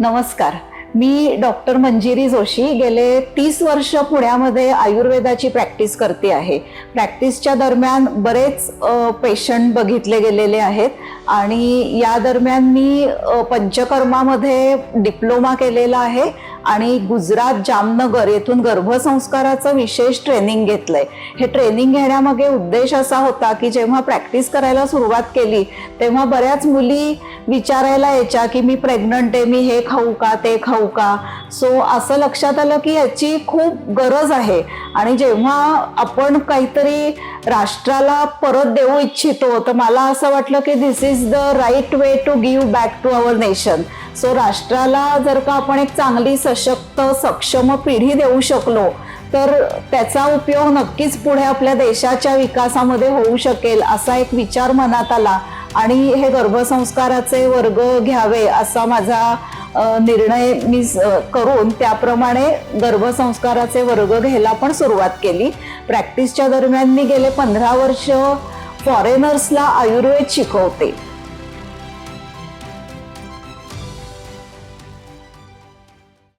नमस्कार. मी डॉक्टर मंजिरी जोशी गेले तीस वर्ष पुण्यामध्ये आयुर्वेदाची प्रॅक्टिस करते आहे. प्रॅक्टिसच्या दरम्यान बरेच पेशंट बघितले गेलेले आहेत आणि या दरम्यान मी पंचकर्मामध्ये डिप्लोमा केलेला आहे. आणि गुजरात जामनगर येथून गर्भसंस्काराचं विशेष ट्रेनिंग घेतलंय. हे ट्रेनिंग घेण्यामागे उद्देश असा होता की जेव्हा प्रॅक्टिस करायला सुरुवात केली तेव्हा बऱ्याच मुली विचारायला यायच्या की मी प्रेग्नंट आहे मी हे खाऊ का ते खाऊ का? सो असं लक्षात आलं की याची खूप गरज आहे. आणि जेव्हा आपण काहीतरी राष्ट्राला परत देऊ इच्छितो तर मला असं वाटलं की this is the right way to give back to our nation so राष्ट्राला जर का आपण एक चांगली सशक्त सक्षम पिढी देऊ शकलो तर त्याचा उपयोग नक्कीच पुढे आपल्या देशाच्या विकासामध्ये होऊ शकेल असा एक विचार मनात आला. आणि हे गर्भसंस्काराचे वर्ग घ्यावे असा माझा निर्णय मी करून त्याप्रमाणे गर्भसंस्काराचे वर्ग घ्यायला पण सुरुवात केली. प्रॅक्टिसच्या दरम्यान मी गेले पंधरा वर्ष फॉरेनर्सला आयुर्वेद शिकवते.